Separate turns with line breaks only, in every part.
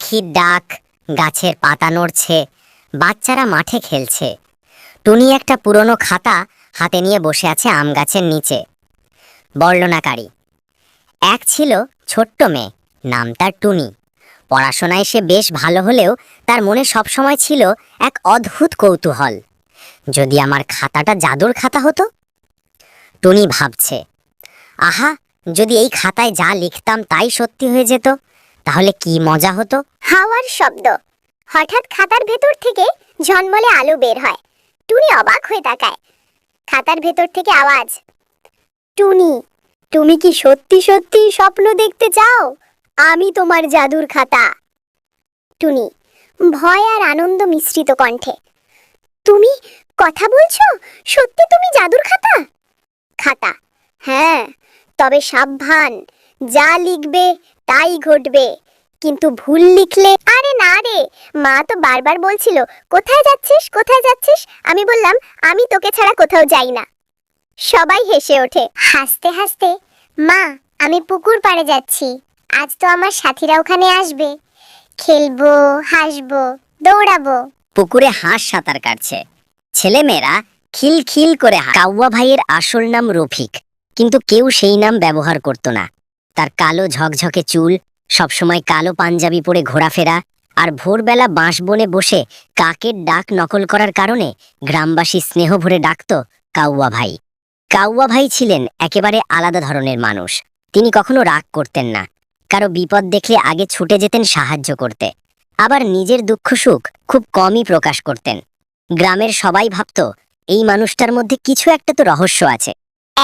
পাখির ডাক, গাছের পাতা নড়ছে, বাচ্চারা মাঠে খেলছে। টুনি একটা পুরনো খাতা হাতে নিয়ে বসে আছে আম গাছের নিচে। বর্ণনাকারী এক ছিল ছোট্ট মেয়ে, নাম তার টুনি। পড়াশোনায় সে বেশ ভালো হলেও তার মনে সবসময় ছিল এক অদ্ভুত কৌতূহল। যদি আমার খাতাটা জাদুর খাতা হতো? টুনি ভাবছে, আহা, যদি এই খাতায় যা লিখতাম তাই সত্যি হয়ে যেত। তাহলে কি মজা হতো?
হাওয়ার শব্দ। হঠাৎ খাতার ভেতর থেকে ঝলমলে আলো বের হয়। টুনি অবাক হয়ে তাকায়। খাতার ভেতর থেকে আওয়াজ। টুনি, তুমি কি সত্যি সত্যি স্বপ্ন দেখতে চাও? আমি তোমার জাদুর খাতা। টুনি, ভয় আর আনন্দ মিশ্রিত কণ্ঠে। তুমি কথা বলছো? সত্যি তুমি জাদুর খাতা? খাতা। হ্যাঁ তবে সাবধান। যা লিখবে তাই ঘটবে। কিন্তু ভুল লিখলে? আরে না রে, মা তো বারবার বলছিল, কোথায় যাচ্ছিস? কোথায় যাচ্ছিস? আমি বললাম, আমি তোকে ছাড়া কোথাও যাই না। সবাই হেসে ওঠে। হাসতে হাসতে, মা, আমি পুকুর পাড়ে যাচ্ছি। আজ তো আমার সাথীরা ওখানে আসবে। খেলব, হাসবো, দৌড়াবো।
পুকুরে হাঁস সাঁতার কাটছে। ছেলেমেয়েরা খিল খিল করে কাউয়া ভাইয়ের আসল নাম রফিক, কিন্তু কেউ সেই নাম ব্যবহার করত না। তার কালো ঝকঝকে চুল, সবসময় কালো পাঞ্জাবি পরে ঘোরাফেরা, আর ভোরবেলা বাঁশ বনে বসে কাকের ডাক নকল করার কারণে গ্রামবাসী স্নেহ ভরে ডাকত কাউয়া ভাই। কাউয়া ভাই ছিলেন একেবারে আলাদা ধরনের মানুষ। তিনি কখনো রাগ করতেন না। কারও বিপদ দেখলে আগে ছুটে যেতেন সাহায্য করতে। আবার নিজের দুঃখ সুখ খুব কমই প্রকাশ করতেন। গ্রামের সবাই ভাবত, এই মানুষটার মধ্যে কিছু একটা তো রহস্য আছে।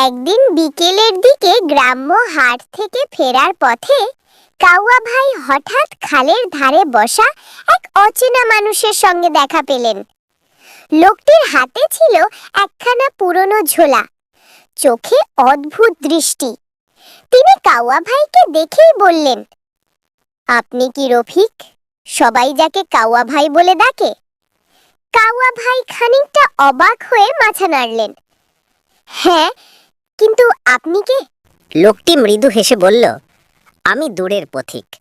একদিন বিকেলের দিকে গ্রাম্য হাট থেকে ফেরার পথে কাউয়া ভাই হঠাৎ খালের ধারে বসা এক অচেনা মানুষের সঙ্গে দেখা পেলেন। লোকটির হাতে ছিল একখানা পুরনো ঝোলা। চোখে অদ্ভুত দৃষ্টি। তিনি কাউয়া ভাইকে দেখেই বললেন, আপনি কি রফিক? সবাই যাকে কাউয়া ভাই বলে ডাকে? কাউয়া ভাই খানিকটা অবাক হয়ে মাথা নাড়লেন। হ্যাঁ কিন্তু আপনি কে?
লোকটি মৃদু হেসে বলল, আমি দূরের পথিক।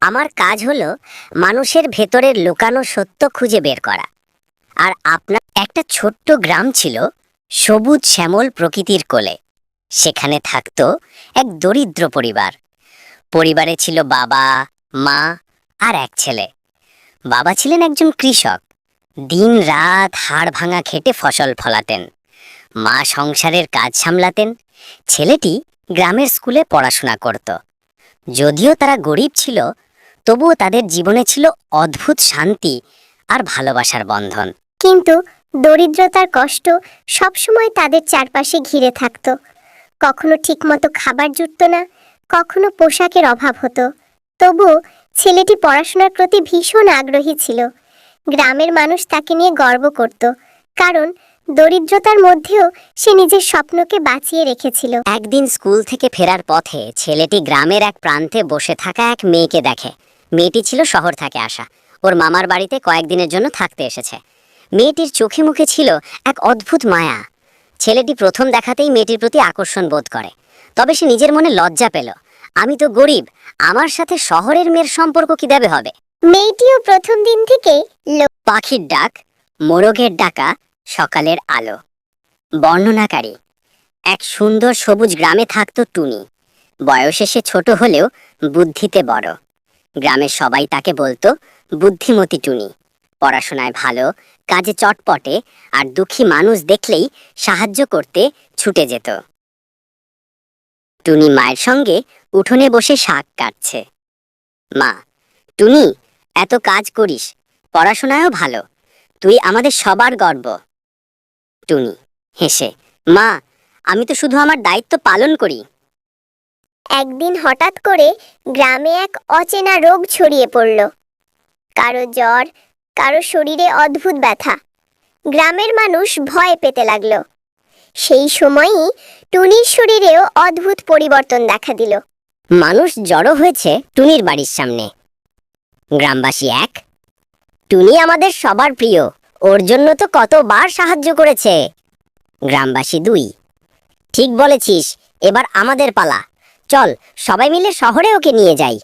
আমার কাজ হলো মানুষের ভেতরের লুকানো সত্য খুঁজে বের করা। আর আপনার একটা ছোট্ট গ্রাম ছিল সবুজ শ্যামল প্রকৃতির কোলে। সেখানে থাকতো এক দরিদ্র পরিবার। পরিবারে ছিল বাবা, মা আর এক ছেলে। বাবা ছিলেন একজন কৃষক। দিন রাত হাড় ভাঙা খেটে ফসল ফলাতেন। মা সংসারের কাজ সামলাতেন, ছেলেটি গ্রামের স্কুলে পড়াশোনা করত। যদিও তারা গরিব ছিল, তবুও তাদের জীবনে ছিল অদ্ভুত শান্তি আর ভালোবাসার বন্ধন।
কিন্তু দরিদ্রতার কষ্ট সবসময় তাদের চারপাশে ঘিরে থাকতো। কখনো ঠিকমতো খাবার জুটত না, কখনো পোশাকের অভাব হতো। তবুও ছেলেটি পড়াশোনার প্রতি ভীষণ আগ্রহী ছিল। গ্রামের মানুষ তাকে নিয়ে গর্ব করত, কারণ দরিদ্রতার মধ্যেও সে নিজের স্বপ্নকে বাঁচিয়ে রেখেছিল।
একদিন স্কুল থেকে ফেরার পথে ছেলেটি গ্রামের এক প্রান্তে বসে থাকা এক মেয়েকে দেখে। মেয়েটি ছিল শহর থেকে আসা। ওর মামার বাড়িতে কয়েকদিনের জন্য থাকতে এসেছে। মেয়েটির চোখে মুখে ছিল এক অদ্ভুত মায়া। ছেলেটি প্রথম দেখাতেই মেয়েটির প্রতি আকর্ষণ বোধ করে। তবে সে নিজের মনে লজ্জা পেল। আমি তো গরিব আমার সাথে শহরের মেয়ের সম্পর্ক কি দেবে হবে?
মেয়েটিও প্রথম দিন থেকেই
পাখির ডাক মোরগের ডাকা সকালের আলো। বর্ণনাকারী, এক সুন্দর সবুজ গ্রামে থাকতো টুনি। বয়সে সে ছোট হলেও বুদ্ধিতে বড়। গ্রামের সবাই তাকে বলতো, বুদ্ধিমতী টুনি, পড়াশোনায় ভালো, কাজে চটপটে, আর দুঃখী মানুষ দেখলেই সাহায্য করতে ছুটে যেত। টুনি মায়ের সঙ্গে উঠোনে বসে শাক কাটছে। মা, টুনি, এত কাজ করিস, পড়াশোনায়ও ভালো। তুই আমাদের সবার গর্ব। টুনি হেসে মা আমি তো শুধু আমার দায়িত্ব পালন করি।
একদিন হঠাৎ করে গ্রামে এক অচেনা রোগ ছড়িয়ে পড়ল। কারও জ্বর কারও শরীরে অদ্ভুত ব্যথা। গ্রামের মানুষ ভয় পেতে লাগল। সেই সময়ই টুনির শরীরেও অদ্ভুত পরিবর্তন দেখা দিল।
মানুষ জড়ো হয়েছে টুনির বাড়ির সামনে। গ্রামবাসী এক টুনি আমাদের সবার প্রিয়। ওর জন্য তো কতবার সাহায্য করেছে। গ্রামবাসী দুই। ঠিক বলেছিস, এবার আমাদের পালা। চল, সবাই মিলে শহরে ওকে নিয়ে যাই।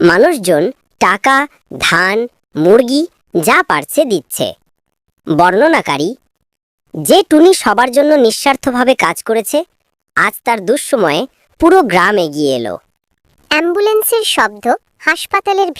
মানুষজন টাকা, ধান, মুরগি, যা পারছে দিচ্ছে। বর্ণনাকারী, যে টুনি সবার জন্য নিঃস্বার্থভাবে কাজ করেছে, আজ তার দুঃসময়ে পুরো গ্রাম এগিয়ে এলো।
অ্যাম্বুলেন্সের শব্দ হাসপাতালের